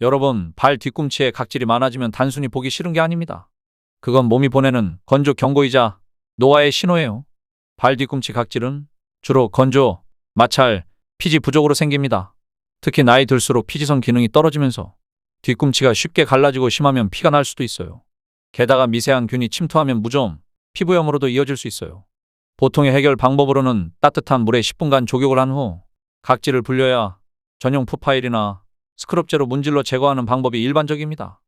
여러분, 발 뒤꿈치에 각질이 많아지면 단순히 보기 싫은 게 아닙니다. 그건 몸이 보내는 건조 경고이자 노화의 신호예요. 발 뒤꿈치 각질은 주로 건조, 마찰, 피지 부족으로 생깁니다. 특히 나이 들수록 피지성 기능이 떨어지면서 뒤꿈치가 쉽게 갈라지고 심하면 피가 날 수도 있어요. 게다가 미세한 균이 침투하면 무좀, 피부염으로도 이어질 수 있어요. 보통의 해결 방법으로는 따뜻한 물에 10분간 조격을 한 후 각질을 불려야 전용 푸파일이나 스크럽제로 문질러 제거하는 방법이 일반적입니다.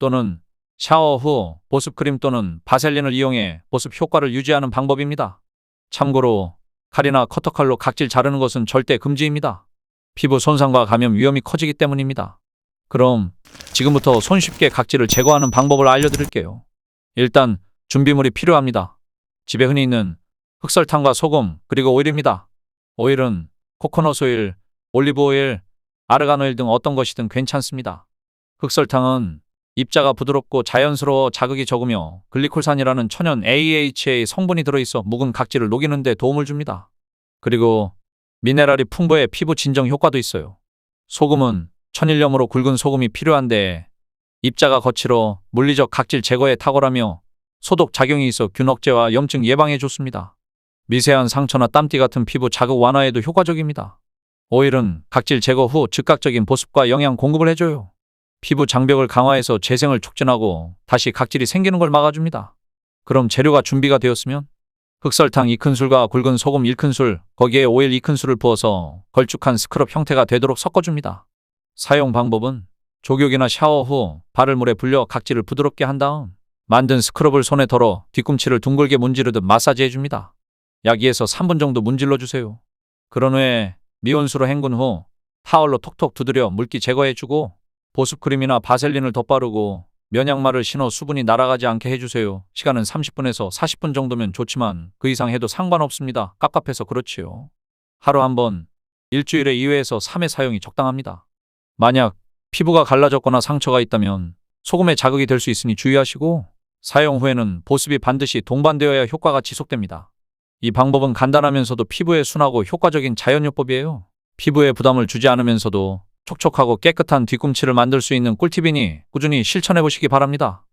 또는 샤워 후 보습크림 또는 바셀린을 이용해 보습 효과를 유지하는 방법입니다. 참고로 칼이나 커터칼로 각질 자르는 것은 절대 금지입니다. 피부 손상과 감염 위험이 커지기 때문입니다. 그럼 지금부터 손쉽게 각질을 제거하는 방법을 알려드릴게요. 일단 준비물이 필요합니다. 집에 흔히 있는 흑설탕과 소금 그리고 오일입니다. 오일은 코코넛 오일, 올리브 오일, 아르간 오일 등 어떤 것이든 괜찮습니다. 흑설탕은 입자가 부드럽고 자연스러워 자극이 적으며 글리콜산이라는 천연 AHA 성분이 들어있어 묵은 각질을 녹이는 데 도움을 줍니다. 그리고 미네랄이 풍부해 피부 진정 효과도 있어요. 소금은 천일염으로 굵은 소금이 필요한데 입자가 거칠어 물리적 각질 제거에 탁월하며 소독 작용이 있어 균 억제와 염증 예방에 좋습니다. 미세한 상처나 땀띠 같은 피부 자극 완화에도 효과적입니다. 오일은 각질 제거 후 즉각적인 보습과 영양 공급을 해줘요. 피부 장벽을 강화해서 재생을 촉진하고 다시 각질이 생기는 걸 막아줍니다. 그럼 재료가 준비가 되었으면 흑설탕 2큰술과 굵은 소금 1큰술, 거기에 오일 2큰술을 부어서 걸쭉한 스크럽 형태가 되도록 섞어줍니다. 사용 방법은 조격이나 샤워 후 발을 물에 불려 각질을 부드럽게 한 다음 만든 스크럽을 손에 덜어 뒤꿈치를 둥글게 문지르듯 마사지 해줍니다. 약 2에서 3분 정도 문질러 주세요. 그런 후에 미온수로 헹군 후 타월로 톡톡 두드려 물기 제거해주고 보습크림이나 바셀린을 덧바르고 면양말을 신어 수분이 날아가지 않게 해주세요. 시간은 30분에서 40분 정도면 좋지만 그 이상 해도 상관없습니다. 깝깝해서 그렇지요. 하루 한 번, 일주일에 2회에서 3회 사용이 적당합니다. 만약 피부가 갈라졌거나 상처가 있다면 소금에 자극이 될 수 있으니 주의하시고 사용 후에는 보습이 반드시 동반되어야 효과가 지속됩니다. 이 방법은 간단하면서도 피부에 순하고 효과적인 자연요법이에요. 피부에 부담을 주지 않으면서도 촉촉하고 깨끗한 뒤꿈치를 만들 수 있는 꿀팁이니 꾸준히 실천해 보시기 바랍니다.